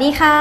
สวัสดีค่ะ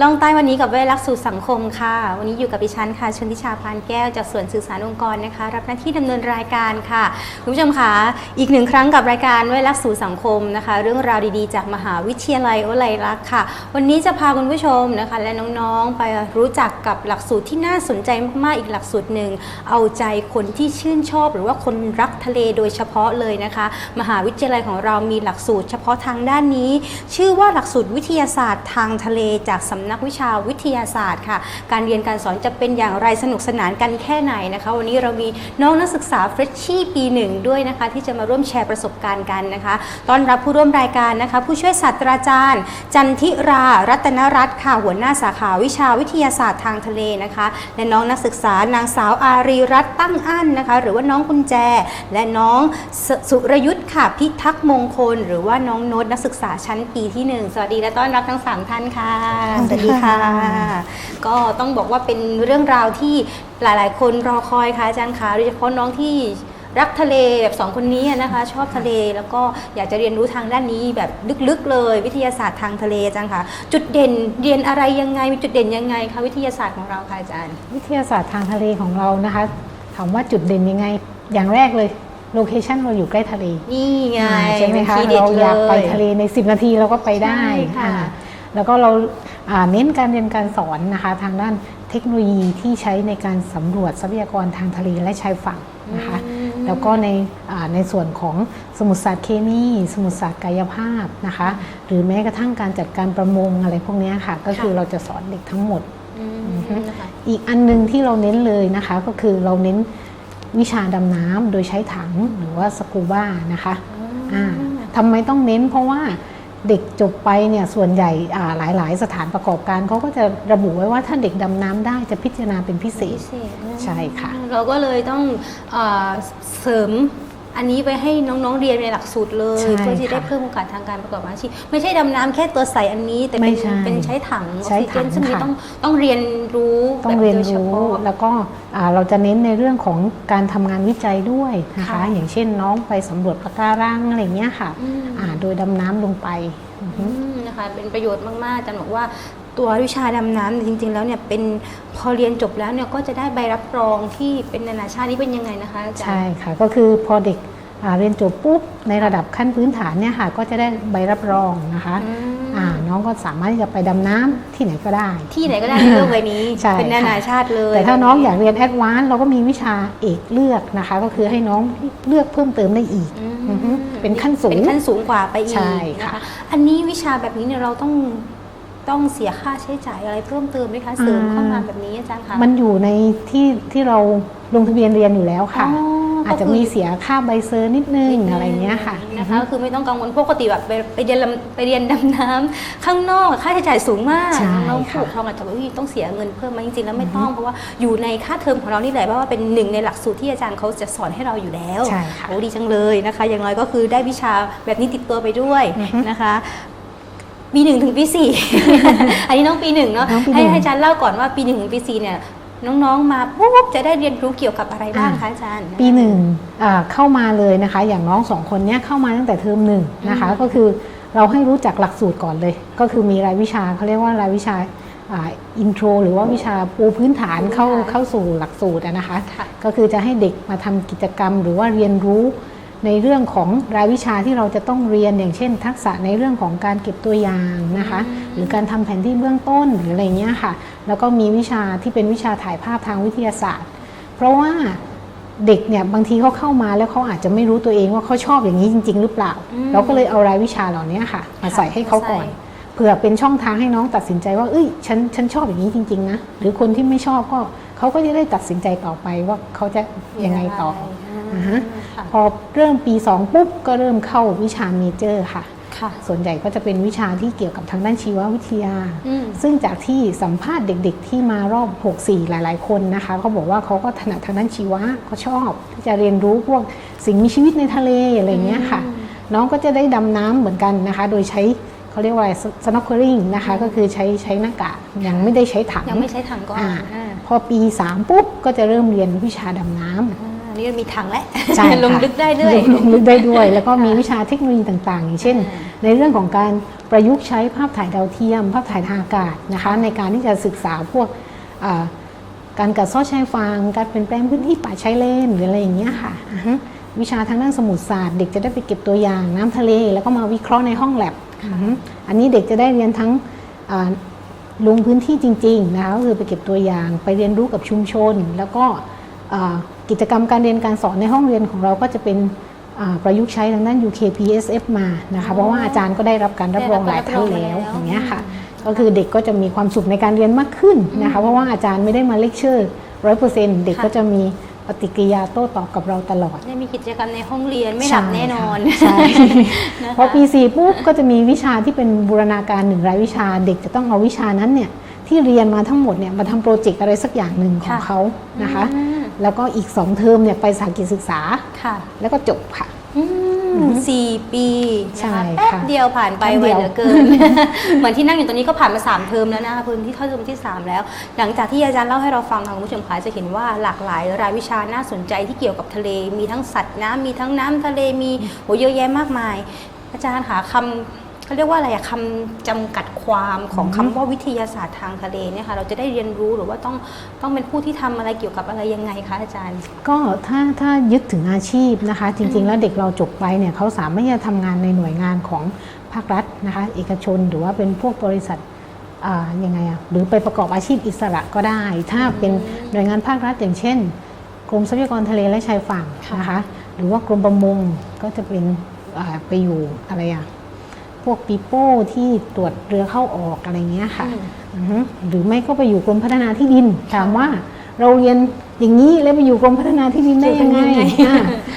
ลองใต้วันนี้กับเวลักสู่สังคมค่ะ วันนี้อยู่กับดิฉันค่ะชนทิชาพานแก้วจากส่วนสื่อสารองค์กรนะคะ รับหน้าที่ดำเนินรายการค่ะคุณผู้ชมคะอีกหนึ่งครั้งกับรายการเวลักสู่สังคมนะคะ เรื่องราวดีๆ จากมหาวิทยาลัยโอไลรักษ์ค่ะ วันนี้จะพาคุณผู้ชมนะคะ และน้องๆไปรู้จักกับหลักสูตรที่น่าสนใจมากๆอีกหลักสูตรหนึ่งเอาใจคนที่ชื่นชอบ หรือว่าคนรักทะเลโดยเฉพาะเลยนะคะ มหาวิทยาลัยของเรามีหลักสูตร เฉพาะทางด้านนี้ ชื่อว่าหลักสูตรวิทยาศาสตร์ทางทะเลจากสำนักวิชาวิทยาศาสตร์ค่ะ การเรียนการสอนจะเป็นอย่างไรสนุกสนานกันแค่ไหนนะคะ วันนี้เรามีน้องนักศึกษาเฟรชชี่ปีหนึ่งด้วยนะคะ ที่จะมาร่วมแชร์ประสบการณ์กันนะคะต้อนรับผู้ร่วมรายการนะคะ ผู้ช่วยศาสตราจารย์ จันทิรารัตนรัตน์ค่ะหัวหน้าสาขาวิชาวิทยาศาสตร์ทางทะเลนะคะ และน้องนักศึกษานางสาวอารีรัตน์ตั้งอั้นนะคะ หรือว่าน้องกุญแจ และน้องสสุรยุทธ์ค่ะพิทักษ์มงคล หรือว่าน้องโน้ตนักศึกษาชั้นปีที่หนึ่งสวัสดีและต้อนรับทั้งสามท่านค่ะสวัสดีค่ะ ก็ต้องบอกว่าเป็นเรื่องราวที่หลาย ๆ คนรอคอยค่ะอาจารย์คะโดยเฉพาะน้องที่รักทะเลแบบสองคนนี้นะคะ ชอบทะเลแล้วก็อยากจะเรียนรู้ทางด้านนี้แบบลึกๆเลย วิทยาศาสตร์ทางทะเลอาจารย์คะจุดเด่นเรียนอะไรยังไงมีจุดเด่นยังไงคะวิทยาศาสตร์ของเราค่ะอาจารย์ วิทยาศาสตร์ทางทะเลของเรานะคะถามว่าจุดเด่นยังไงอย่างแรกเลยโลเคชันเราอยู่ใกล้ทะเล นี่ไงอ่าใช่ไหมคะทีด็ดเราอยากไปลทะเลใน 10 นาทีเราก็ไปได้ใช่ค่ะอ่า แล้วก็เราอ่าเน้นการเรียนการสอนนะคะ ทางด้านเทคโนโลยีที่ใช้ในการสำรวจทรัพยากรทางทะเลและชายฝั่งนะคะอืมแล้วก็ในอ่าในส่วนของสมุทรศาสตร์เคมีสมุทรศาสตร์กายภาพนะคะ หรือแม้กระทั่งการจัดการประมงอะไรพวกเนี้ยค่ะ ก็คือค่ะเราจะสอนเด็กทั้งหมดอืมอือฮึนะคะอีกอันหนึงที่เราเน้นเลยนะคะ ก็คือเราเน้นวิชาดำน้ำโดยใช้ถังหรือว่าสกูบ้านะคะอ่าทำไมต้องเน้นเพราะว่า เด็กจบไปเนี่ยส่วนใหญ่อ่าหลาย ๆ สถานประกอบการเขาก็จะระบุไว้ว่าถ้าเด็กดำน้ำได้จะพิจารณาเป็นพิเศษพิเศษนะใช่ค่ะ เราก็เลยต้องเออเสริม อันนี้ไปให้น้องๆเรียนในหลักสูตรเลยใช่เพื่อที่ได้ค่ะเพิ่มโอกาสทางการประกอบอาชีพไม่ใช่ดำน้ำแค่ตัวใสอันนี้ แต่ไม่เป็นใช่เป็นใช้ถังออกใช้ซิเจถันงซึ่งนี่ค่ะ ต้องต้องเรียนรู้ต้องเรียนแบบโดฉรู้พาะ แล้วก็อ่าเราจะเน้นในเรื่องของการทำงานวิจัยด้วยนะคะ ค่ะ อย่างเช่นน้องไปสำรวจปะการังอะไรเงี้ยค่ะอืม อ่าโดยดำน้ำลงไป อือฮึอืมนะคะเป็นประโยชน์มากๆอาจารย์บอกว่า ตัววิชาดำน้ำเนี่ยจริง ๆ แล้วเนี่ยเป็นพอเรียนจบแล้วเนี่ยก็จะได้ใบรับรองที่เป็นนานาชาตินี่เป็นยังไงนะคะอาจารย์ใช่ค่ะ ก็คือพอเด็กอ่าเรียนจบปุ๊บในระดับขั้นพื้นฐานเนี่ยค่ะ ก็จะได้ใบรับรองนะคะอืมอ่าน้องก็สามารถที่จะไปดำน้ำที่ไหนก็ได้ ที่ไหนก็ได้ในโลกใบนี้ใช่เป็นนานาชาติเลย แต่ถ้าน้องอยากเรียนแอดวานซ์เราก็มีวิชาเอกเลือกนะคะ ก็คือให้น้องเลือกเพิ่มเติมได้อีกอืมอือฮึเป็นขั้นสูงเป็นขั้นสูงกว่าไปอีกใช่นะค่ะคะอันนี้วิชาแบบนี้เนี่ยเราต้อง ต้องเสียค่าใช้จ่ายอะไรเพิ่มเติมไหมคะเสริมเข้ามาแบบนี้อาจารย์คะมันอยู่ในที่ที่เราลงทะเบียนเรียนอยู่แล้วค่ะอ๋อออาจจะมีเสียค่าใบเซอร์นิดนึงอะไรเงี้ยค่ะนะคะก็คือไม่ต้องกังวลปกติแบบไปไปเรียนลำไปเรียนดำน้ำข้างนอกค่าใช้จ่ายสูงมากใช่น้องผู้ค่ะปกครองอาจจะบอกว่าอุ๊ยต้องเสียเงินเพิ่มไหมจริงๆแล้วไม่ต้องเพราะว่าอยู่ในค่าเทอมของเรานี่แหละเพราะว่าเป็นหนึ่งในหลักสูตรที่อาจารย์เขาจะสอนให้เราอยู่แล้วใช่ค่ะโอ้ดีจังเลยนะคะ อย่างน้อยก็คือได้วิชาแบบนี้ติดตัวไปด้วยอือฮึนะคะ ปีหนึ่งถึงปีสี่ อันนี้น้องปีหนึ่งเนาะน้องปีหให้นึ่งให้อาจารย์เล่าก่อนว่าปีหนึ่งถึงปีสี่เนี่ยน้องๆมาปุ๊บจะได้เรียนรู้เกี่ยวกับอะไรบ้างคะอาจารย์ ปีหนึ่งอ่าเข้ามาเลยนะคะ อย่างน้องสองคนเนี้ยเข้ามาตั้งแต่เทอมหนึ่งนะคะ อืม ก็คือเราให้รู้จักหลักสูตรก่อนเลย ก็คือมีรายวิชาเขาเรียกว่ารายวิชาอินโทรหรือว่าวิชาปูพื้นฐานเข้าเข้าสู่หลักสูตรอะนะคะ ค่ะ ก็คือจะให้เด็กมาทำกิจกรรมหรือว่าเรียนรู้ ในเรื่องของรายวิชาที่เราจะต้องเรียนอย่างเช่น ทักษะในเรื่องของการเก็บตัวอย่างนะคะอืมหรือการทำแผนที่เบื้องต้นหรืออะไรเงี้ยค่ะ แล้วก็มีวิชาที่เป็นวิชาถ่ายภาพทางวิทยาศาสตร์ เพราะว่าเด็กเนี่ยบางทีเขาเข้ามาแล้วเขาอาจจะไม่รู้ตัวเองว่าเขาชอบอย่างนี้จริง ๆ หรือเปล่าอืมเราก็เลยเอารายวิชาเหล่านี้ค่ะมาใส่ให้เขาก่อนใส่เผื่อเป็นช่องทางให้น้องตัดสินใจว่าเอ้ยฉันฉันชอบอย่างนี้จริง ๆ นะ หรือคนที่ไม่ชอบก็เขาก็จะได้ตัดสินใจต่อไปว่าเขาจะยังไงต่อ อ่าอ่าฮะค่ะพอเริ่มปี 2 ปุ๊บก็เริ่มเข้าวิชาเมเจอร์ค่ะค่ะ ส่วนใหญ่ก็จะเป็นวิชาที่เกี่ยวกับทางด้านชีววิทยาอืมซึ่งจากที่สัมภาษณ์เด็กๆ ที่มารอบ 64 หลายๆ คนนะคะเขาบอกว่าเขาก็ถนัดทางด้านชีวะเขาชอบที่จะเรียนรู้พวกสิ่งมีชีวิตในทะเลอะไรอย่างเงี้ยค่ะอืมน้องก็จะได้ดำน้ำเหมือนกันนะคะ โดยใช้เขาเรียกว่า snorkeling นะคะ ก็คือใช้ใช้หน้ากากยังไม่ได้ใช้ถังยังไม่ใช้ถังก่อนอ่าอ่าพอปี 3 ปุ๊บก็จะเริ่มเรียนวิชาดำน้ำ อ่าอันนี้มีถังแล้วใช่ค่ะลงลึกได้ด้วยลงลงลึกได้ด้วย แล้วก็มีวิชาเทคโนโลยีต่างๆ อย่างเช่นอ่าในเรื่องของการประยุกต์ใช้ภาพถ่ายดาวเทียม ภาพถ่ายทางอากาศนะคะในการที่จะศึกษาพวกอ่าการกัดเซ้อชายฟางการเปลี่ยนแปลงพื้นที่ป่าชายเลนหรืออะไรอย่างเงี้ยค่ะอือฮึวิชาทางด้านสมุทรศาสตร์ เด็กจะได้ไปเก็บตัวอย่างน้ำทะเล แล้วก็มาวิเคราะห์ในห้องแลบอือฮึอันนี้เด็กจะได้เรียนทั้งอ่าลงพื้นที่จริงๆนะคะก็คือไปเก็บตัวอย่างไปเรียนรู้กับชุมชน แล้วก็อ่า กิจกรรมการเรียนการสอนในห้องเรียนของเราก็จะเป็นอ่าประยุกต์ใช้ทางด้าน UKPSF มานะคะเพราะว่าอาจารย์ก็ได้รับการรับรองหลายท่านแล้วอย่างเงี้ยค่ะก็คือเด็กก็จะมีความสุขในการเรียนมากขึ้นนะคะเพราะว่าอาจารย์ไม่ได้มาเลคเชอร์ร้อยเปอร์เซ็นต์เด็กก็จะมีปฏิกิริยาโต้ตอบกับเราตลอดได้มีกิจกรรมในห้องเรียนไม่หลับแน่นอนใช่นะคะพอปีสี่ปุ๊บก็จะมีวิชาที่เป็นบูรณาการหนึ่งรายวิชา เด็กจะต้องเอาวิชานั้นเนี่ยที่เรียนมาทั้งหมดเนี่ยมาทำโปรเจกต์อะไรสักอย่างหนึ่งของค่ะเขานะคะอืม แล้วก็อีก2เทอมเนี่ยไปสาหกิจศึกษาค่ะ แล้วก็จบค่ะอืมสี่ปีใช่นะคะแป๊บค่ะเดียวผ่านไปแป๊บไวเดียวเหลือเกิน เหมือนที่นั่งอยู่ตรงนี้ก็ผ่านมาสามเทอมแล้วนะคะพื้นที่เข้าเทอมที่สามแล้ว หลังจากที่อาจารย์เล่าให้เราฟังค่ะคุณผู้ชมคะจะเห็นว่าหลากหลายรายวิชาน่าสนใจที่เกี่ยวกับทะเล มีทั้งสัตว์น้ำมีทั้งน้ำทะเลมีโหเยอะแยะมากมาย อาจารย์ค่ะคำ เขาเรียกว่าอะไรอะคำจำกัดความของคำว่าวิทยาศาสตร์ทางทะเลเนี่ยค่ะเราจะได้เรียนรู้หรือว่าต้องต้องเป็นผู้ที่ทำอะไรเกี่ยวกับอะไรยังไงคะอาจารย์ ก็ถ้าถ้ายึดถึงอาชีพนะคะ จริง ๆ แล้วเด็กเราจบไปเนี่ยเขาสามารถที่จะทำงานในหน่วยงานของภาครัฐนะคะเอกชนหรือว่าเป็นพวกบริษัทอ่ายังไงอะหรือไปประกอบอาชีพอิสระก็ได้ ถ้าเป็นหน่วยงานภาครัฐอย่างเช่น กรมทรัพยากรทะเลและชายฝั่งค่ะนะคะ หรือว่ากรมประมงก็จะเป็นอ่าไปอยู่อะไรอะ พวกปีโป้ที่ตรวจเรือเข้าออกอะไรเงี้ยค่ะอืมอือฮึหรือไม่ก็ไปอยู่กรมพัฒนาที่ดิน ถามว่าเราเรียนอย่างนี้แล้วไปอยู่กรมพัฒนาที่ดินได้ยังไงจะเป็นยังไงอ่า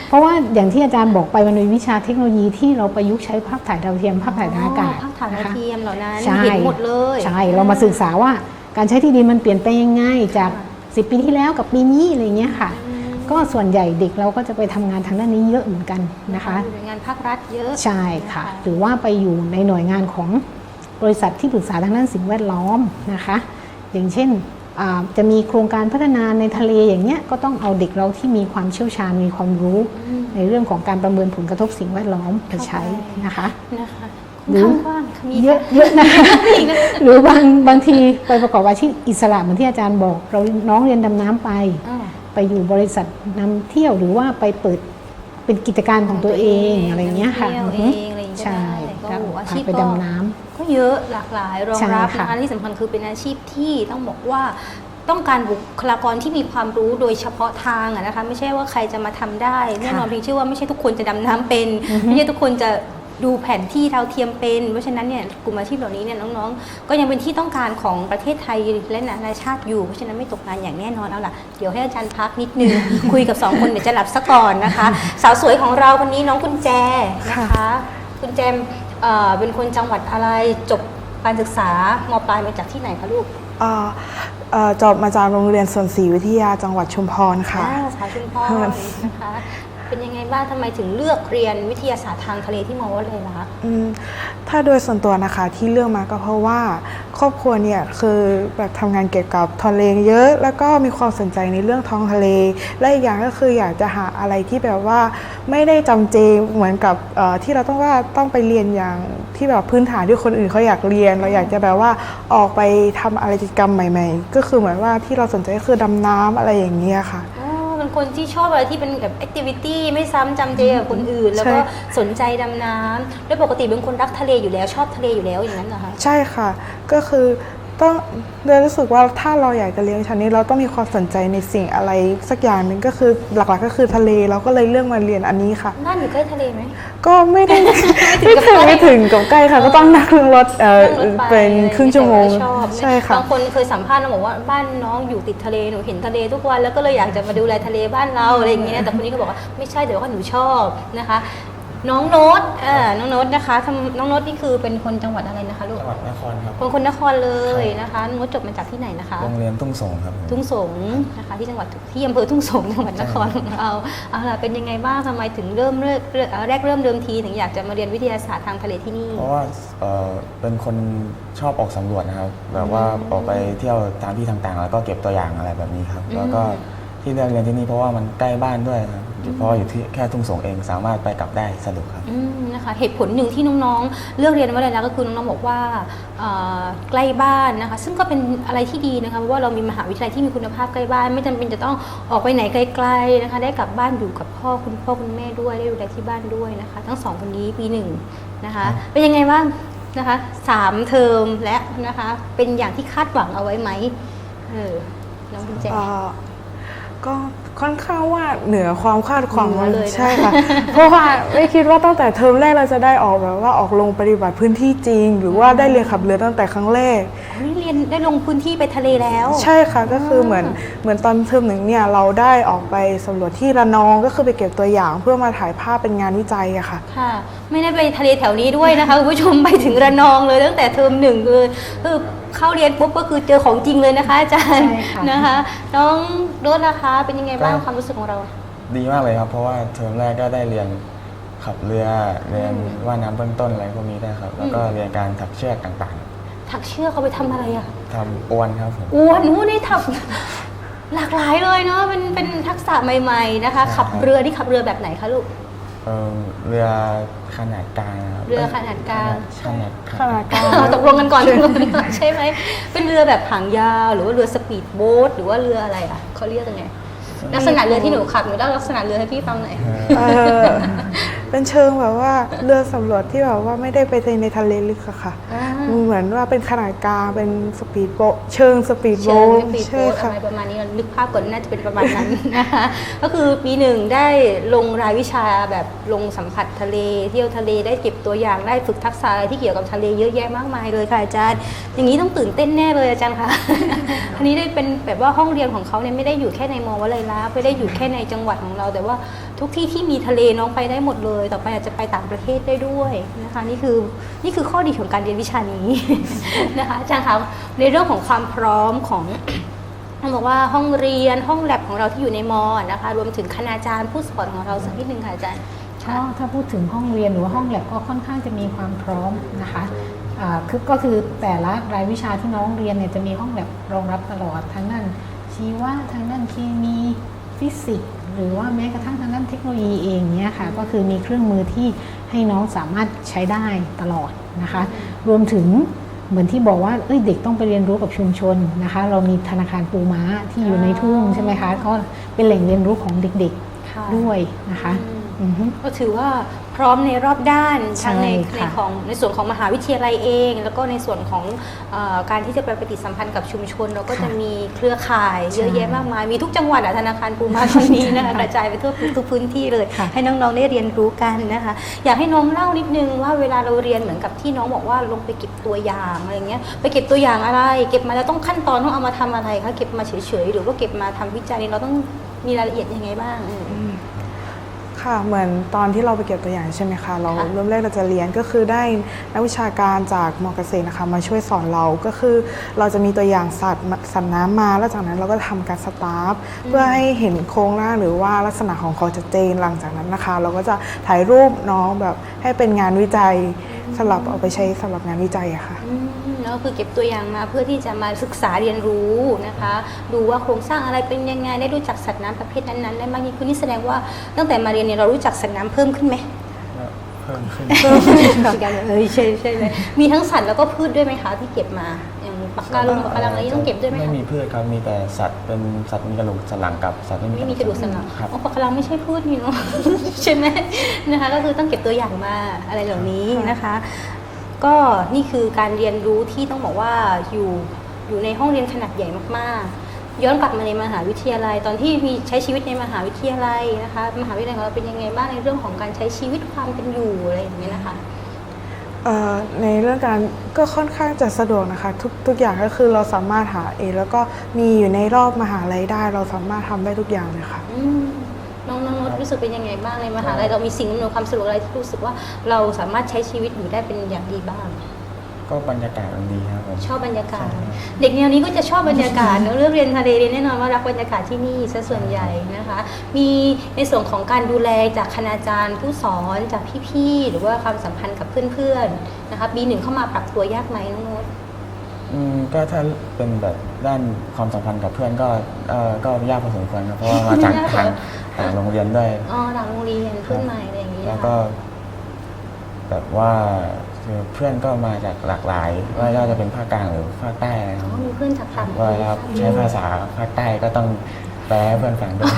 เพราะว่าอย่างที่อาจารย์บอกไปมันเป็นวิชาเทคโนโลยีที่เราประยุกต์ใしภาพถ่ายดาวเทียมภาพถ่ายทางอากาศภาพถ่ายดาวนะคะเทียมเหล่านั้นใช่เห็นหมดเลย ใช่ เรามาศึกษาว่าการใช้ที่ดินมันเปลี่ยนไปยังไงจาก 10 ปีที่แล้วกับปีนี้อะไรเงี้ยค่ะอืม ก็ส่วนใหญ่เด็กเราก็จะไปทำงานทางด้านนี้เยอะเหมือนกันนะคะอยู่หน่วยงานภาครัฐเยอะ ใช่ค่ะ หรือว่าไปอยู่ในหน่วยงานของบริษัทที่ปรึกษาทางด้านสิ่งแวดล้อมนะคะ อย่างเช่นอ่าจะมีโครงการพัฒนาในทะเลอย่างเนี้ยก็ต้องเอาเด็กเราที่มีความเชี่ยวชาญมีความรู้ในเรื่องของการประเมินผลกระทบสิ่งแวดล้อมไปใช้นะคะ นะคะหรือค่อนข้างกว้างมีเยอะเยอะนะคะหรือบางบางทีไปประกอบอาชีพอิสระเหมือนที่อาจารย์บอก เราน้องเรียนดำน้ำไป อ่า ไปอยู่บริษัทนำเที่ยวหรือว่าไปเปิดเป็นกิจการของตัวเองอะไรเงี้ยค่ะเที่ยวอือเอฮึงอะไรอย่างเงี้ยใช่ก็ก็โอ้โหอาพาชีพไปก็ดำน้ำก็เยอะหลากหลายรองใช่รับค่ะนะคะที่สำคัญคือเป็นอาชีพที่ต้องบอกว่าต้องการบุคลากรที่มีความรู้โดยเฉพาะทางอะนะคะไม่ใช่ว่าใครจะมาทำได้แน่นอนเพียงเชื่อว่าไม่ใช่ทุกคนจะดำน้ำเป็น ไม่ใช่ทุกคนจะ ดูแผนที่ดาวเทียมเป็น เพราะฉะนั้นเนี่ยกลุ่มอาชีพเหล่านี้เนี่ยน้องๆ ก็ยังเป็นที่ต้องการของประเทศไทยและนานาชาติอยู่ เพราะฉะนั้นไม่ตกงานอย่างแน่นอนเอาล่ะ เดี๋ยวให้อาจารย์พักนิดนึง คุยกับสองคนเดี๋ยวจะหลับซะก่อนนะคะ สาวสวยของเราคนนี้น้องกุญแจนะคะคุณแจมเอ่อเป็นคนจังหวัดอะไรจบการศึกษามปลายมาจากที่ไหนคะลูกเอ่อเอ่อจบมาจากโรงเรียนสวนศรีวิทยาจังหวัดชุมพรค่ะอ่าสายชุมพรนะคะ เป็นยังไงบ้างทำไมถึงเลือกเรียนวิทยาศาสตร์ทางทะเลที่มอวเลยล่ะอืมถ้าโดยส่วนตัวนะคะที่เลือกมาก็เพราะว่า ครอบครัวเนี่ยคือแบบทำงานเกี่ยวกับทะเลเยอะ แล้วก็มีความสนใจในเรื่องท้องทะเล และอีกอย่างก็คืออยากจะหาอะไรที่แบบว่าไม่ได้จำเจเหมือนกับที่เราต้องว่าต้องไปเรียนอย่างที่แบบพื้นฐานที่คนอื่นเขาอยากเรียน เราอยากจะแบบว่าออกไปทำอะไรกิจกรรมใหม่ ๆ ก็คือเหมือนว่าที่เราสนใจก็คือดำน้ำอะไรอย่างเงี้ยค่ะ คนที่ชอบอะไรที่เป็นแบบแอคทิวิตี้ไม่ซ้ำจำเจกับคนอื่น แล้วก็ใช่ สนใจดำน้ำแล้วปกติเป็นคนรักทะเลอยู่แล้วชอบทะเลอยู่แล้วอย่างนั้นเหรอคะ ใช่ค่ะ ก็คือ ต้องเดยรู้สึกว่าถ้าเราอยากจะเรียนวิชานี้เราต้องมีความสนใจในสิ่งอะไรสักอย่างหนึ่งก็คือหลักๆก็คือทะเลเราก็เลยเลือกมาเรียนอันนี้ค่ะ บ้านอยู่ใกล้ทะเลไหม ก็ไม่ได้ไม่ถึงกับใกล้ไม่ถึงกับใกล้ค่ะ ก็ต้องนั่งรถเออนั่งรถไเป็นครึ่งชั่วโมงแต่าชอบใช่ค่ะบางคนเคยสัมภาษณ์เราบอกว่าบ้านน้องอยู่ติดทะเลหนูเห็นทะเลทุกวันแล้วก็เลยอยากจะมาดูแลทะเลบ้านเราอะไรอย่างเงี้ยแต่คนนี้ก็บอกว่าไม่ใช่เดี๋ยวว่าหนูชอบนะคะ น้องโน้ตเออน้องโน้ตนะคะทำน้องโน้ตนี่คือเป็นคนจังหวัดอะไรนะคะลูกจังหวัดนครครับ คนคนนครเลยนะคะน้องโน้ตจบมาจากที่ไหนนะคะ โรงเรียนทุ่งสงครับผมทุ่งสงนะคะที่จังหวัดที่อำเภอทุ่งสงจังหวัดนครของเราเอาล่ะเป็นยังไงบ้างทำไมถึงเริ่มเริ่มเริ่มเอ่อแรกเริ่มเดิมทีถึงอยากจะมาเรียนวิทยาศาสตร์ทางทะเลที่นี่ เพราะว่าเอ่อเป็นคนชอบออกสำรวจนะครับ แบบว่าออกไปเที่ยวตามที่ต่างๆ แล้วก็เก็บตัวอย่างอะไรแบบนี้ครับ แล้วก็ที่เลือกเรียนที่นี่เพราะว่ามันใกล้บ้านด้วยครับ เพราะว่าอยู่ที่แค่ทุ่งสงเองสามารถไปกลับได้สะดวกครับ อืมนะคะเหตุผลหนึ่งที่น้องๆ เลือกเรียนวิทยาลัยแล้วก็คือน้องๆบอกว่าเอ่อใกล้บ้านนะคะ ซึ่งก็เป็นอะไรที่ดีนะคะเพราะว่าเรามีมหาวิทยาลัยที่มีคุณภาพใกล้บ้าน ไม่จำเป็นจะต้องออกไปไหนไกลๆนะคะ ได้กลับบ้านอยู่กับพ่อคุณพ่อคุณแม่ด้วยได้ดูแลที่บ้านด้วยนะคะ ทั้งสองคนนี้ปีหนึ่งนะคะ เป็นยังไงบ้างนะคะสามเทอมและนะคะ เป็นอย่างที่คาดหวังเอาไว้ไหมเออน้องคุณแจ เอ่อก็ ค่อนข้างว่าเหนือความคาดหวังเหนือเลยนะ ใช่ค่ะ เพราะว่าไม่คิดว่าตั้งแต่เทอมแรกเราจะได้ออกแบบว่าออกลงปฏิบัติพื้นที่จริง หรือว่าได้เรียนขับเรือตั้งแต่ครั้งแรกเฮ้ยเรียนได้ลงพื้นที่ไปทะเลแล้ว ใช่ค่ะก็คือเหมือนเหมือนตอนเทอมหนึ่งเนี่ยเราได้ออกไปสำรวจที่ระนองก็คือไปเก็บตัวอย่างเพื่อมาถ่ายภาพเป็นงานวิจัยอะค่ะ ค่ะ ไม่ได้ไปทะเลแถวนี้ด้วยนะคะคุณผู้ชมไปถึงระนองเลยตั้งแต่เทอมหนึ่งเลยคือ เข้าเรียนปุ๊บก็คือเจอของจริงเลยนะคะอาจารย์ใช่ค่ะ นะคะ น้องโรสนะคะ เป็นยังไงบ้างก็ความรู้สึกของเรา ดีมากเลยครับ เพราะว่าเทอมแรกก็ได้เรียนขับเรือเรียนว่ายน้ำเบื้องต้นอะไรพวกนี้ได้วยครับ แล้วก็เรียนการถักเชือกต่างถักเชือกเขาไปทำอะไรอะๆทำอวนครับผม อ้วนนู้นนี่ถัก หลากหลายเลยเนาะเป็นเป็นทักษะใหม่ ๆนะคะ ใช่ครับ ขับเรือที่ขับเรือแบบไหนคะลูก เอ่อเรือขนาดกลางครับเรือขนาดกลาง ขนาดขนาดกลางตกลงกันก่อนตกลงกันก่อนใช่ไหม เป็นเรือแบบหางยาวหรือว่าเรือสปีดโบ๊ทหรือว่าเรืออะไรอะเขาเรียกยังไงลักษณะเรือที่หนูขับหนูเล่าลักษณะเรือให้พี่ฟังหน่อย เออ เป็นเชิงแบบว่าเรือสำรวจที่แบบว่าไม่ได้ไปในทะเลลึกอะค่ะ อ่าเหมือนว่าเป็นขนาดกลางเป็นสปีดโบ๊ทเชิงสปีดเชิโบ๊งทสปีดใช่โบ๊ทค่ะอะไรประมาณนี้เรานึกภาพก่อนน่าจะเป็นประมาณนั้นนะคะก็คือปีหนึ่งได้ลงรายวิชาแบบลงสัมผัสทะเล เที่ยวทะเลได้เก็บตัวอย่างได้ฝึกทักษะอะไรที่เกี่ยวกับทะเลเยอะแยะมากมายเลยค่ะอาจารย์ อย่างนี้ต้องตื่นเต้นแน่เลยอาจารย์คะอันนี้ได้เป็นแบบว่าห้องเรียนของเขาเนี่ยไม่ได้อยู่แค่ในมอวลัยลักษณ์ไม่ได้อยู่แค่ในจังหวัดของเรา แต่ว่า ทุกที่ที่มีทะเลน้องไปได้หมดเลย ต่อไปอาจจะไปต่างประเทศได้ด้วยนะคะนี่คือนี่คือข้อดีของการเรียนวิชานี้นะคะอาจารย์คะในเรื่องของความพร้อมของต้องบอกว่าห้องเรียนห้องแลบของเราที่อยู่ในมอนะคะรวมถึงคณาจารย์ผู้สอนของเราสักนิดนึงค่ะอาจารย์ก็ถ้าพูดถึงห้องเรียนหรือว่าห้องแลบก็ค่อนข้างจะมีความพร้อมนะคะคือก็คือแต่ละรายวิชาที่น้องเรียนเนี่ยจะมีห้องแลบรองรับตลอดทั้งด้นชีวะทั้งด้นเคมีฟิสิกส์ หรือว่าแม้กระทั่งทางด้านเทคโนโลยีเองเนี่ยค่ะก็คือมีเครื่องมือที่ให้น้องสามารถใช้ได้ตลอดนะคะ รวมถึงเหมือนที่บอกว่าเอ้ยเด็กต้องไปเรียนรู้กับชุมชนนะคะ เรามีธนาคารปูม้าที่อยู่ในทุ่งใช่ไหมคะ ก็เป็นแหล่งเรียนรู้ของเด็กค่ะๆด้วยนะคะอือฮึก็ถือว่า พร้อมในรอบด้านใช่ทั้งในค่ะในของในส่วนของมหาวิทยาลัยเอง แล้วก็ในส่วนของเออการที่จะไปปฏิสัมพันธ์กับชุมชน เราก็จะมีเครือข่ายเยอะแยะมากมาย มีทุกจังหวัดอะธนาคารปูมาตอนนี้นะคะกระจายไปทั่วทุกพื้นที่เลยค่ะให้น้องๆได้เรียนรู้กันนะคะ อยากให้น้องเล่านิดนึงว่าเวลาเราเรียนเหมือนกับที่น้องบอกว่าลงไปเก็บตัวอย่างอะไรเงี้ยไปเก็บตัวอย่างอะไร เก็บมาแล้วต้องขั้นตอนต้องเอามาทำอะไรคะเก็บมาเฉยๆหรือว่าเก็บมาทำวิจัยนี่เราต้องมีรายละเอียดยังไงบ้างอืม ค่ะเหมือนตอนที่เราไปเก็บตัวอย่างใช่ไหมคะเราค่ะเริ่มแรกเราจะเรียนก็คือได้นักวิชาการจากมอเกษตรนะคะมาช่วยสอนเราก็คือเราจะมีตัวอย่างสัตว์มาสัตว์น้ำมาแล้วจากนั้นเราก็ทำการสตาร์ฟเพื่อให้เห็นโครงหน้าหรือว่าลักษณะของเขาชัดเจนหลังจากนั้นนะคะ เราก็จะถ่ายรูปน้องแบบให้เป็นงานวิจัยสำหรับเอาไปใช้สำหรับงานวิจัยอะค่ะ อืมแล้วก็คือเก็บตัวอย่างมาเพื่อที่จะมาศึกษาเรียนรู้นะคะ ดูว่าโครงสร้างอะไรเป็นยังไงได้รู้จักสัตว์น้ำประเภทนั้นๆได้มากยิ่งขึ้นนี่แสดงว่าตั้งแต่มาเรียนเนี่ยเรารู้จักสัตว์น้ำเพิ่มขึ้นไหมก็เพิ่มขึ้นสิการเออใช่ใช่เลยมีทั้งสัตว์แล้วก็พืชด้วยไหมคะที่เก็บมาอย่างปากกาลงปากการังอะไรนี่ต้องเก็บด้วยไหมไม่คะมีพืชครับมีแต่สัตว์เป็นสัตว์มีกระดูกสันหลังกับสัตว์ไม่มีไม่มีกระดูกสันหลังครับอ๋อปากการังไม่ใช่พืชนี่เนาะใช่ไหมนะคะก็คือต้องเก็บตัวอย่างมาอะไรเหล่านี้นะคะ ก็นี่คือการเรียนรู้ที่ต้องบอกว่าอยู่อยู่ในห้องเรียนขนาดใหญ่มากๆ ย้อนกลับมาในมหาวิทยาลัย ตอนที่มีใช้ชีวิตในมหาวิทยาลัยนะคะ มหาวิทยาลัยของเราเป็นยังไงบ้างในเรื่องของการใช้ชีวิตความเป็นอยู่อะไรอย่างเงี้ยนะคะเอ่อในเรื่องการก็ค่อนข้างจะสะดวกนะคะทุกทุกอย่างก็คือเราสามารถหาเองแล้วก็มีอยู่ในรอบมหาลัยได้ เราสามารถทำได้ทุกอย่างเลยค่ะอืม น้องน้องนดรู้สึกเป็นยังไงบ้างในมหาลัยเรามีสิ่งอำนวยความสะดวกอะไรที่รู้สึกว่าเราสามารถใช้ชีวิตอยู่ได้เป็นอย่างดีบ้าง ก็บรรยากาศมันดีครับผม ชอบบรรยากาศ ใช่ เด็กแนวนี้ก็จะชอบบรรยากาศเนอะเรื่องเรียนทะเลเรียนแน่นอนว่ารักบรรยากาศที่นี่ซะส่วนใหญ่นะคะ มีในส่วนของการดูแลจากคณาจารย์ ผู้สอนจากพี่ๆหรือว่าความสัมพันธ์กับเพื่อนๆนะคะปีหนึ่งเข้ามาปรับตัวยากไหมน้องโน้ตอืมก็ถ้าเป็นแบบด้านความสัมพันธ์กับเพื่อนก็เออก็ยากพอสมควรครับเพราะว่ามาจากทาง ต่างโรงเรียนด้วยอ๋อหลังโรงเรียนเพื่อนใหม่อะไรอย่างเงี้ยแล้วก็ แบบว่าคือเพื่อนก็มาจากหลากหลาย ว่าจะเป็นภาคกลางหรือภาคใต้นะคอ๋รัอบมีเพื่อนจากต่างว่าเราใช้ภาษาภาคใต้ก็ต้องแปลให้เพื่อนฟังด้วย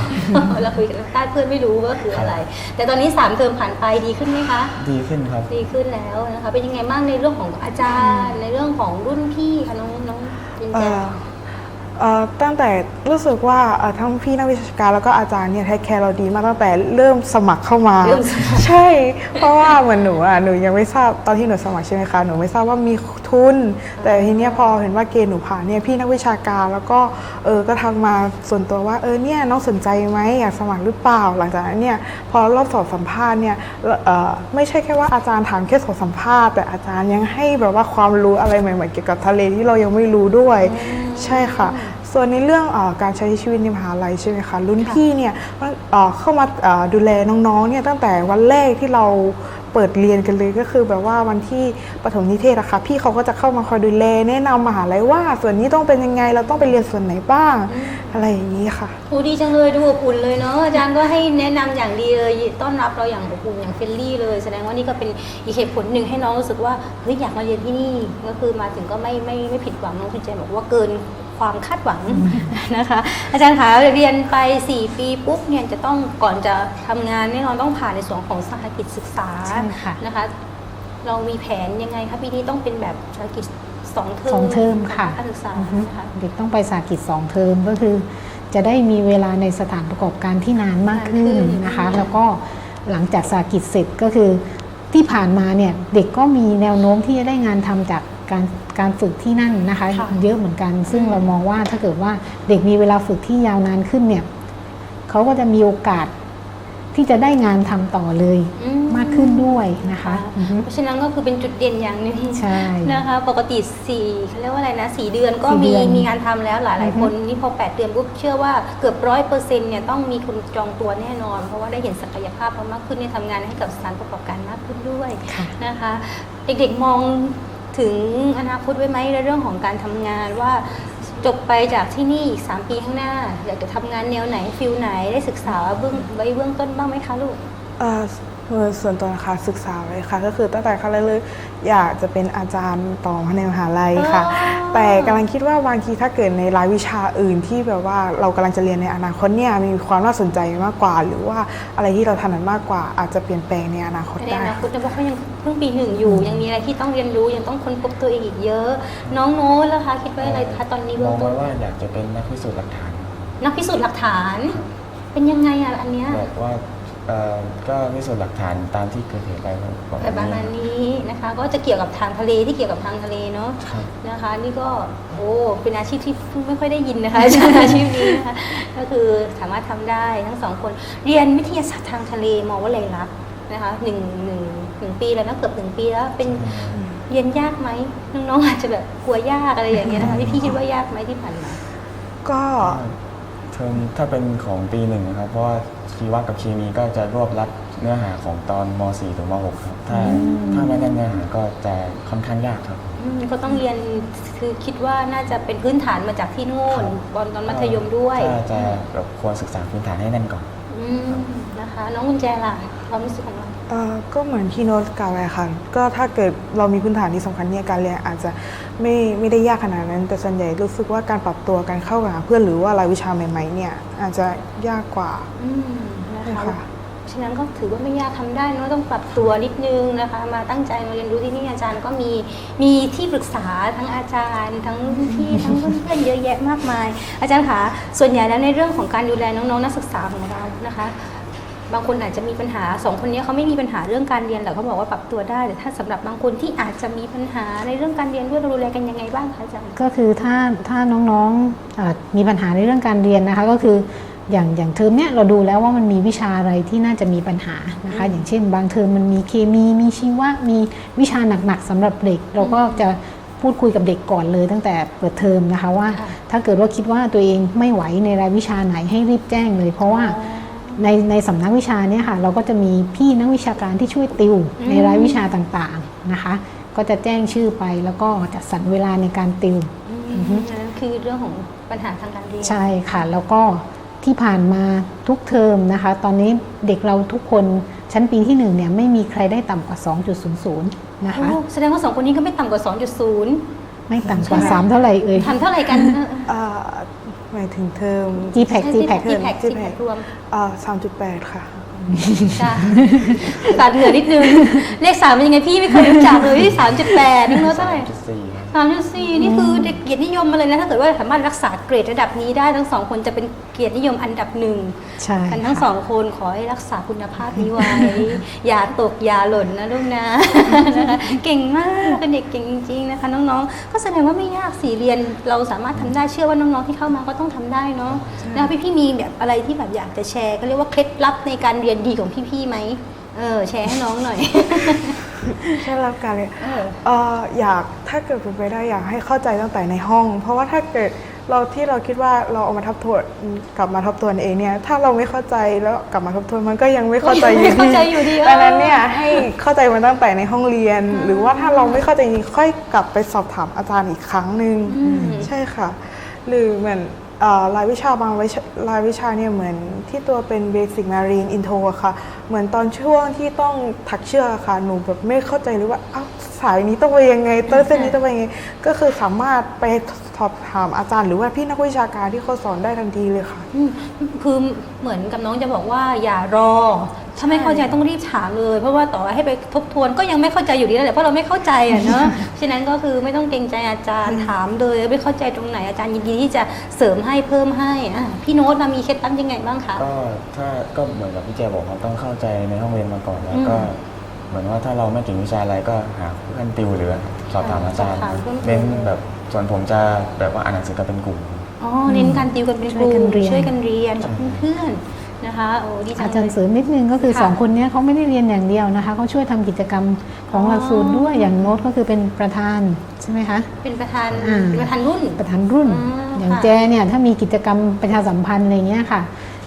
เราคุยกันใต้เพื่อนไม่รู้ว่าคืออะไร แต่ตอนนี้สามเทอมผ่านไปดีขึ้นไหมคะ ดีขึ้นครับ ดีขึ้นแล้วนะคะ เป็นยังไงบ้างในเรื่องของอาจารย์ ในเรื่องของรุ่นพี่คะน้องน้องจินเอ่แจอเอ่อ ตั้งแต่รู้สึกว่าเอ่อทั้งพี่นักวิชาการแล้วก็อาจารย์เนี่ยเทคแคร์เราดีมากตั้งแต่เริ่มสมัครเข้ามาเริ่มสมัครใช่ เพราะว่าเหมือนหนูอะหนูยังไม่ทราบตอนที่หนูสมัครใช่ไหมคะหนูไม่ทราบว่ามีทุน แต่ทีเนี้ยพอเห็นว่าเกณฑ์หนูผ่านเนี่ยพี่นักวิชาการแล้วก็เออก็ทักมาส่วนตัวว่าเออเนี่ยน้องสนใจไหมอยากสมัครหรือเปล่า หลังจากนั้นเนี่ยพอรอบสอบสัมภาษณ์เนี่ยเอ่อไม่ใช่แค่ว่าอาจารย์ถามแค่สอบสัมภาษณ์แต่อาจารย์ยังให้แบบว่าความรู้อะไรใหม่ๆเกี่ยวกับทะเลที่เรายังไม่รู้ด้วย ใช่ค่ะ ส่วนในเรื่องเออการใช้ชีวิตในมหาลัยใช่ไหมคะรุ่นพี่เนี่ยเอ่อเข้ามาเอ่อดูแลน้องๆเนี่ยตั้งแต่วันแรกที่เราเปิดเรียนกันเลยก็คือแบบว่าวันที่ปฐมนิเทศอะค่ะพี่เขาก็จะเข้ามาคอยดูแลแนะนำมหาลัยว่า ส่วนนี้ต้องเป็นยังไงเราต้องไปเรียนส่วนไหนบ้าง อะไรอย่างนี้ค่ะโอ้ดีจังเลยดูอบอุ่นเลยเนาะอาจารย์ก็ให้แนะนำอย่างดีเลยต้อนรับเราอย่างอบอุ่นอย่างเฟรนลี่เลย แสดงว่านี่ก็เป็นอีกเหตุผลหนึ่งให้น้องรู้สึกว่าเฮ้ยอยากมาเรียนที่นี่ก็คือมาถึงก็ไม่ไม่ไม่ผิดหวังน้องคุณเจนบอกว่าเกิน ความคาดหวังนะคะ อาจารย์คะเรียนไป 4 ปีปุ๊บเนี่ยจะต้องก่อนจะทำงานแน่นอนต้องผ่านในส่วนของสาหกิจศึกษาใช่ค่ะนะคะ เรามีแผนยังไงคะปีนี้ต้องเป็นแบบสาหกิจสองเทอมสองเทอมค่ะการศึกษาอือฮึนะคะเด็กต้องไปสากิจสองเทอมก็คือ จะได้มีเวลาในสถานประกอบการที่นานมากขึ้นนานขึ้นนะคะอืมแล้วก็หลังจากสากิจเสร็จก็คือที่ผ่านมาเนี่ยเด็กก็มีแนวโน้มที่จะได้งานทำจาก การการฝึกที่นั่นนะคะค่ะเยอะเหมือนกัน ซึ่งเรามองว่าถ้าเกิดว่าเด็กมีเวลาฝึกที่ยาวนานขึ้นเนี่ยเขาก็จะมีโอกาสที่จะได้งานทำต่อเลยอืมากขึ้นด้วยนะคะอือฮึเพราะฉะนั้นก็คือเป็นจุดเด่นอย่างหนึงใช่ นะคะ ปกติสี่เขาเรียกว่าอะไรนะสี่เดือนก็สี่มีเดือนมีงานทำแล้วหลายหลายอือฮึ คนนี่พอแปดเดือนปุ๊บเชื่อว่าเกือบร้อยเปอร์เซ็นต์เนี่ยต้องมีคนจองตัวแน่นอน เพราะว่าได้เห็นศักยภาพเขามากขึ้นในยทำงานให้กับสถานประกอบการมากขึ้นด้วย ค่ะ นะคะเด็กๆมอง ถึงอนาคตไว้ไหมในเรื่องของการทำงานว่าจบไปจากที่นี่อีกสามปีข้างหน้า อยากจะทำงานแนวไหนฟิลไหนได้ศึกษาเบื้องไว้เบื้องต้นบ้างไหมคะลูก เอ่อโดยส่วนตัวนะคะศึกษาไว้ค่ะ ก็คือตั้งแต่ขั้นแรกเลยอยากจะเป็นอาจารย์ต่อในมหาลัยค่ะอ๋อแต่กำลังคิดว่าบางทีถ้าเกิดในรายวิชาอื่นที่แบบว่าเรากำลังจะเรียนในอนาคตเนี่ยมีความน่าสนใจมากกว่า หรือว่าอะไรที่เราถนัดมากกว่า อาจจะเปลี่ยนแปลงในอนาคตในได้อนาคตนะเพราะเขายังเพิ่งปีหนึ่งอยู่ ยังมีอะไรที่ต้องเรียนรู้ยังต้องค้นพบตัวเองอีกเยอะ น้องโน้ตล่ะคะคิดว่าอะไรคะตอนนี้มเบื้อองงต้ไว้นว่าอยากจะเป็นนักพิสูจน์หลักฐาน นักพิสูจน์หลักฐาน เป็นยังไงอะอันเนี้ยแบบว่า เอ่อก็พิสูจน์หลักฐานตามที่เกิดเหตุไปประแบบประมามาณณนี้นี้นะคะก็จะเกี่ยวกับทางทะเลที่เกี่ยวกับทางทะเลเนาะครับ นะคะ นี่ก็โอ้เป็นอาชีพที่เพิ่งไม่ค่อยได้ยินนะคะ อาชีพนี้นะคะก็คือสามารถทำได้ทั้งสองคนเรียนวิทยาศาสตร์ทางทะเลมอว่าเลยรักษณ์นะคะหนึ่งหนึ่งหนึ่งปีแล้วนะเกือบหนึ่งปีแล้วเป็นเรียนยากไหมน้องๆอาจจะแบบกลัวยากอะไรอย่างเงี้ยนะคะพี่พี่คิดว่ายากไหมที่ผ่านมาก็เทอมถ้าเป็นของปีหนึ่งนะครับ เพราะว่า ชีวะกับเคมีก็จะรวบรัดเนื้อหาของตอนม .4 ถึงม .6 ครับถ้าถ้าไม่ได้เนื้อหาก็จะค่อนข้างยากครับ อืมก็ต้องเรียนคือคิดว่าน่าจะเป็นพื้นฐานมาจากที่นู่นครับตอนตอนมัธยมด้วยถ้าจะแบบควรศึกษาพื้นฐานให้แน่นก่อน อืมนะคะ น้องกุญแจล่ะความรู้สึกของเราเอ่อ ก็เหมือนที่โน้ตกล่าวไว้ค่ะ ก็ถ้าเกิดเรามีพื้นฐานที่สำคัญเนี่ยการเรียนอาจจะไม่ไม่ได้ยากขนาดนั้น แต่ส่วนใหญ่รู้สึกว่าการปรับตัวการเข้าหาเพื่อนหรือว่ารายวิชาใหม่ ๆ เนี่ยอาจจะยากกว่าอืมนะใช่คะค่ะฉะนั้นก็ถือว่าไม่ยากทำได้เนอะต้องปรับตัวนิดนึงนะคะ มาตั้งใจมาเรียนรู้ที่นี่อาจารย์ก็มีมีที่ปรึกษาทั้งอาจารย์ ทั้งพี่ทั้งเพื่อนๆเยอะแยะมากมาย อาจารย์คะส่วนใหญ่แล้วในเรื่องของการดูแลน้องๆนักศึกษาของเรานะคะ บางคนอาจจะมีปัญหาสองคนนี้เขาไม่มีปัญหาเรื่องการเรียนหรอกเขาบอกว่าปรับตัวได้แต่ถ้าสำหรับบางคนที่อาจจะมีปัญหาในเรื่องการเรียนด้วยเราดูแลกันยังไงบ้างคะอาจารย์ก็คือถ้าถ้าน้องๆอ่ามีปัญหาในเรื่องการเรียนนะคะ ก็คืออย่างอย่างเทอมเนี้ยเราดูแล้วว่ามันมีวิชาอะไรที่น่าจะมีปัญหานะคะ อย่างเช่น บางเทอมมันมีเคมีมีชีวะมีวิชาหนักๆสำหรับเด็ก เราก็จะพูดคุยกับเด็กก่อนเลยตั้งแต่เปิดเทอมนะคะว่าค่ะถ้าเกิดว่าคิดว่าตัวเองไม่ไหวในรายวิชาไหนให้รีบแจ้งเลย เพราะว่า ในในสำนักวิชาเนี่ยค่ะเราก็จะมีพี่นักวิชาการที่ช่วยติวในรายวิชาต่างๆนะคะ ก็จะแจ้งชื่อไปแล้วก็จัดสรรเวลาในการติวอืมนั่นคือเรื่องของปัญหาทางการเรียนใช่ค่ะ แล้วก็ที่ผ่านมาทุกเทอมนะคะ ตอนนี้เด็กเราทุกคนชั้นปีที่หนึ่งเนี่ยไม่มีใครได้ต่ำกว่า 2.00 นะคะโอ้แสดงว่าสองคนนี้ก็ไม่ต่ำกว่า 2.0 ไม่ต่ำกว่า 3 เท่าไหร่เอ่ยทำเท่าไหร่กันอ่า หมายถึงเทอม GPAC จี GPAC แพคจีแพคจีแพครวมอ่าสามจุดแปดค่ะจ้ะตัดเหนือนิดนึง เลขสามเป็นยังไงพี่ไม่เคยรู้จักเลยที่สามจุดแปดน้องโน้ตเท่าไหร่3.4ครับ สามจุดสี่นี่คือเด็กเกียรตินิยมมาเลยนะถ้าเกิดว่าสามารถรักษาเกรดระดับนี้ได้ทั้งสองคนจะเป็นเกียรตินิยมอันดับหนึ่งใช่กันทั้งสค่ะองคนขอให้รักษาคุณภาพนี้ไว้ อย่าตกอย่าหล่นนะลูกนะนะคะเก่งมากเป็นเด็กเก่งจริงๆนะคะน้องๆ ก็แสดงว่าไม่ยากสี่เรียนเราสามารถทำได้เชื่อว่าน้องๆที่เข้ามาก็ต้องทำได้เนาะนะคะพี่ๆมีแบบอะไรที่แบบอยากจะแชร์ก็เรียกว่าเคล็ดลับในการเรียนดีของพี่ๆไหม เออแชร์ให้น้องหน่อย ใช่รับการเรียนเออ เอ่ออยากถ้าเกิดเป็นไปได้อยากให้เข้าใจตั้งแต่ในห้อง เพราะว่าถ้าเกิดเราที่เราคิดว่าเราเอามาทบทวนกลับมาทบทวนเองเนี่ยถ้าเราไม่เข้าใจแล้วกลับมาทบทวนมันก็ยังไม่เข้าใจอยู่ไม่เข้าใจอยู่ดีเออ ดังนั้นเนี่ยให้เข้าใจมันตั้งแต่ในห้องเรียน หรือว่าถ้าเราไม่เข้าใจจริงๆค่อยกลับไปสอบถามอาจารย์อีกครั้งหนึ่งอืมใช่ค่ะ หรือเหมือนเอ่อ รายวิชาบางรายวิชาเนี่ยเหมือนที่ตัวเป็นเบสิกมารีนอินโทรค่ะ เหมือนตอนช่วงที่ต้องถักเชือกอค่ะ หนูแบบไม่เข้าใจเลยว่าอ้าวสายนี้ต้องไปยังไงต้นเส้นนี้ต้องไปยังไง ก็คือสามารถไปสอบถามอาจารย์หรือว่าพี่นักวิชาการที่เขาสอนได้ทันทีเลยค่ะอืมคือเหมือนกับน้องจะบอกว่าอย่ารอ ถ้าไม่เข้าใจต้องรีบถามเลย เพราะว่าต่อให้ไปทบทวนก็ยังไม่เข้าใจอยู่ดีนั่นแหละเพราะเราไม่เข้าใจอะเนอะฉะนั้นก็คือไม่ต้องเกรงใจอาจารย์ถามเลยไม่เข้าใจตรงไหนอาจารย์ยินดีที่จะเสริมให้เพิ่มให้อะพี่โน้ตมามีเคล็ดลับยังไงบ้างคะก็ถ้าก็เหมือนกับพี่เจบอกครับต้องเข้าใจในห้องเรียนมาก่อนแล้วอืมก็เหมือนว่าถ้าเราไม่เก่งวิชาอะไรก็หาเพื่อนติวหรือสอบถามอาจารย์สอบถามเพื่อนติวเน้นแบบส่วนผมจะแบบว่าอ่านหนังสือกันเป็นกลุ่มอ๋อเน้นการติวกันเป็นกลุ่ช่วยกันมเรียนช่วยกันเรียนกับเพื่อนๆ นะคะโอ้ดีจังอาจารเลย์ยเสริมนิดนึงก็คือค่ะสองคนเนี้ยเขาไม่ได้เรียนอย่างเดียวนะคะเขาช่วยทำกิจกรรมของหลักสูตรด้วยอย่างโน้ตก็คือเป็นประธานใช่ไหมคะเป็นประธานอ่าเป็นประธานรุ่นประธานรุ่นอ่าอย่างค่ะแจเนี่ยถ้ามีกิจกรรมประชาสัมพันธ์อะไรเงี้ยค่ะ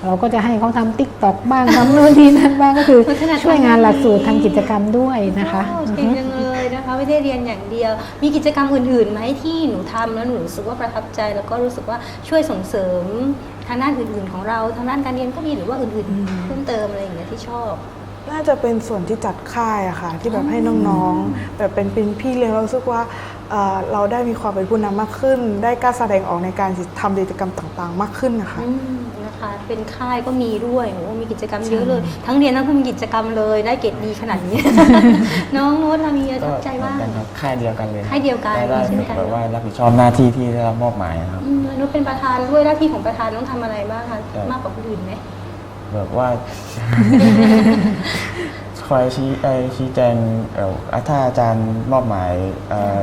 เราก็จะให้เขาทำติ๊กตอกบ้างทำนู่นที่นั่นบ้างก็คือพัฒนาช่วยงานหลักสูตรทำกิจกรรมด้วยนะคะโอ้อือเก่งฮึจังเลย นะคะไม่ได้เรียนอย่างเดียว มีกิจกรรมอื่นๆไหมที่หนูทำแล้วหนูรู้สึกว่าประทับใจ แล้วก็รู้สึกว่าช่วยส่งเสริมทางด้านอื่นๆ ของเราทางด้านการเรียนก็มีหรือว่าอื่นๆ เพิ่มเติมอะไรอย่างเงี้ยที่ชอบน่าจะเป็นส่วนที่จัดค่ายอะค่ะ ที่แบบให้น้องๆแบบเป็นเป็นพี่เลี้ยงเรารู้สึกว่าเอ่อเราได้มีความเป็นผู้นำมากขึ้น ได้กล้าแสดงออกในการทำกิจกรรมต่างๆ มากขึ้นนะคะอืม นะคะ เป็นค่ายก็มีด้วยโอ้มีกิจกรรมเยอะเลย ทั้งเรียนทั้งทำกิจกรรมเลย ได้เกรดดีขนาดนี้ น้องโน้ตเรามีประก็ทับใจเหมืบ้าองนกันครับค่ายเดียวกันเลยค่ายเดียวกันได้ได้เช่นกัน แบบว่ารับผิดชอบหน้าที่ที่ได้รับมอบหมายครับ อืมแล้วนุชเป็นประธานด้วยหน้าที่ของประธานต้องทำอะไรบ้างคะ ครับ มากกว่าคนอื่นไหม แบบว่า คอยชี้เอ่อชี้แจงเอ่อถ้าอาจารย์มอบหมายเอ่อ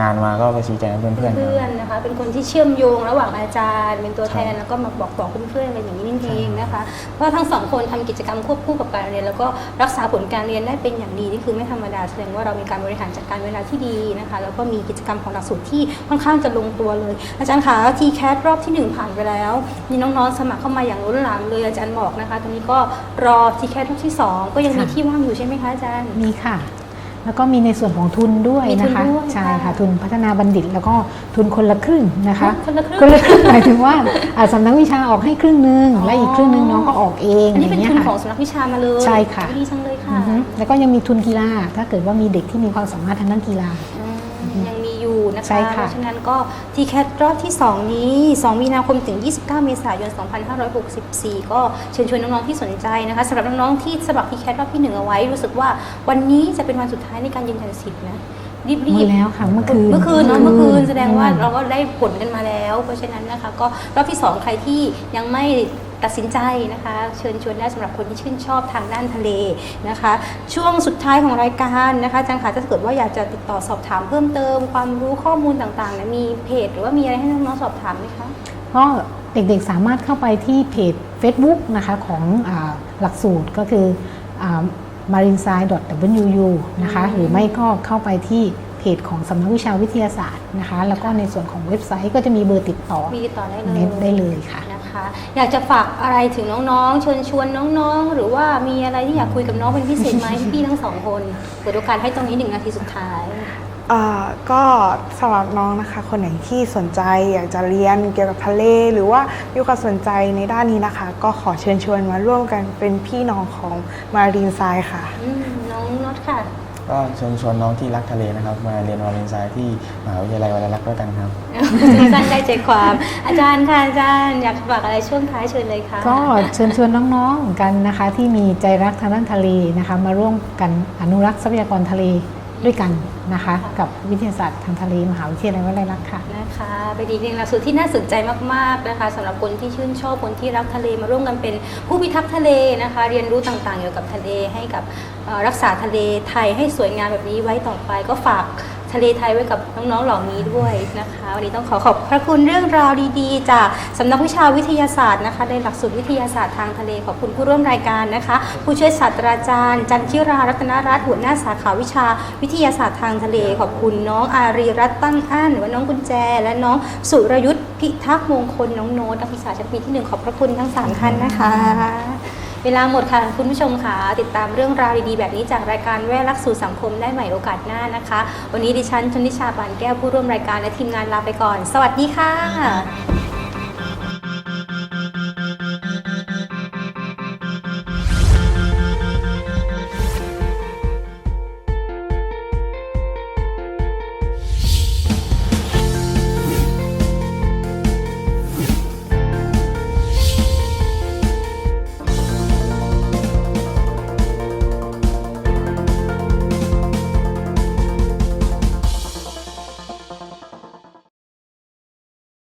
งานมาก็ไปชี้แจงให้เพื่อนๆครับเพื่อนๆนะคะ เป็นคนที่เชื่อมโยงระหว่างอาจารย์ เป็นตัวแทนแล้วก็มาบอกบอกเพื่อนๆอะไรอย่างนี้นี่เองนะคะ เพราะทั้งสองคนทำกิจกรรมควบคู่กับการเรียน แล้วก็รักษาผลการเรียนได้เป็นอย่างดีนี่คือไม่ธรรมดาแสดงว่าเรามีการบริหารจัดการเวลาที่ดีนะคะ แล้วก็มีกิจกรรมของหลักสูตรที่ค่อนข้างจะลงตัวเลย อาจารย์คะทีแคสรอบที่หนึ่งผ่านไปแล้ว มีน้องๆสมัครเข้ามาอย่างล้นหลามเลยอาจารย์บอกนะคะตอนนี้ก็รอทีแคสรอบที่สองก็ยังมีค่ะที่ว่างอยู่ใช่ไหมคะอาจารย์ มีค่ะ แล้วก็มีในส่วนของทุนด้วยมีทุนนะคะด้วยใช่ค่ะค่ะทุนพัฒนาบัณฑิต แล้วก็ทุนคนละครึ่งนะคะคนละครึ่งคนละครึ่งหมายถึงว่าอ่าสำนักวิชาออกให้ครึ่งหนึงอ๋อและอีกครึ่งหนึงน้องก็ออกเองอันนี้เป็นย่างทุงี้นยของสำนักวิชามาเลยใช่ค่ะดีจังเลยค่ะอือฮึแล้วก็ยังมีทุนกีฬาถ้าเกิดว่ามีเด็กที่มีความสามารถทางด้านกีฬาอืมยังมีอยู่ นะคะใช่เพค่ะราะฉะนั้นก็ทีแคทรอบที่ 2 นี้ 2 มีนาคมถึง 29 เมษายน 2564 ก็เชิญชวนน้องๆที่สนใจนะคะสำหรับน้องๆที่สมัครทีแคทรอบที่ 1 เอาไว้ รู้สึกว่าวันนี้จะเป็นวันสุดท้ายในการยืนยันสิทธิ์นะรีบหมดแล้วค่ะเมื่อคืนเมื่อคืนเนาะเมื่อคืนแสดงว่าอืมเราก็ได้ผลกันมาแล้ว เพราะฉะนั้นนะคะก็รอบที่ 2 ใครที่ยังไม่ ตัดสินใจนะคะเชิญชวนได้สำหรับคนที่ชื่นชอบทางด้านทะเลนะคะ ช่วงสุดท้ายของรายการนะคะอาจารย์คะถ้าเกิดว่าอยากจะติดต่อสอบถามเพิ่มเติม ความรู้ข้อมูลต่างๆเนี่ยมีเพจหรือว่ามีอะไรให้น้องๆสอบถามไหมคะก็เด็กๆสามารถเข้าไปที่เพจ Facebook นะคะของอาหลักสูตรก็คือ marinsci.wu นะคะอืมหรือไม่ก็เข้าไปที่เพจของสำนักวิชาวิทยาศาสตร์นะคะ แล้วก็ในส่วนของเว็บไซต์ก็จะมีเบอร์ติดต่อมีติดต่อได้เลยเน็ตได้เลยค่ะนะคะนะคะ อยากจะฝากอะไรถึงน้องๆชวนชวนน้องๆ หรือว่ามีอะไรที่อยากคุยกับน้องเป็นพิเศษไหม พี่ๆทั้งสองคนเปิดโอกาสให้ตรงนี้หนึ่งนาทีสุดท้าย อ่าก็สำหรับน้องนะคะ คนไหนที่สนใจอยากจะเรียนเกี่ยวกับทะเล หรือว่ามีความสนใจในด้านนี้นะคะ ก็ขอเชิญชวนมาร่วมกันเป็นพี่น้องของมารีนไซค่ะ อืมน้องน็อตค่ะ ก็เชิญชวนน้องที่รักทะเลนะครับ มาเรียนวาเลนไซน์ที่มหาวิทยาลัยวลัยลักษณ์ด้วยกันครับ สั้นได้ใจความอาจารย์ค่ะอาจารย์อยากฝากอะไรช่วงท้ายเชิญเลยค่ะก็เชิญชวนน้องๆกันนะคะ ที่มีใจรักทางด้านทะเลนะคะ มาร่วมกันอนุรักษ์ทรัพยากรทะเล ด้วยกันนะคะกับวิทยาศาสตร์ทางทะเลมหาวิทยาลัยวลัยลักษณ์ค่ะนะคะเป็นอีกหนึ่งหลักสูตรที่น่าสนใจมากๆนะคะสำหรับคนที่ชื่นชอบคนที่รักทะเลมาร่วมกันเป็นผู้พิทักษ์ทะเลนะคะ เรียนรู้ต่างๆเกี่ยวกับทะเลให้กับรักษาทะเลไทยให้สวยงามแบบนี้ไว้ต่อไปก็ฝาก ทะเลไทยไว้กับน้องๆเหล่านี้ด้วยนะคะ วันนี้ต้องขอขอบพระคุณเรื่องราวดีๆ จากสำนักวิชาวิทยาศาสตร์นะคะในหลักสูตรวิทยาศาสตร์ทางทะเลขอบคุณผู้ร่วมรายการนะคะ ผู้ช่วยศาสตราจารย์ จันทิรารัตนรัตน์หัวหน้าสาขาวิชาวิทยาศาสตร์ทางทะเล ขอบคุณน้องอารีรัตน์ตั้งอั้นหรือว่าน้องกุญแจ และน้องสุรยุทธพิทักษ์มงคลน้องโน้ตนักวิชาชั้นปีที่หนึ่งขอบพระคุณทั้งสามท่านนะคะ เวลาหมดค่ะคุณผู้ชมค่ะติดตามเรื่องราวดีๆ แบบนี้จากรายการแว่ลักสู่สังคมได้ใหม่โอกาสหน้านะคะ วันนี้ดิฉันชนิชาปานแก้วผู้ร่วมรายการและทีมงานลาไปก่อน สวัสดีค่ะ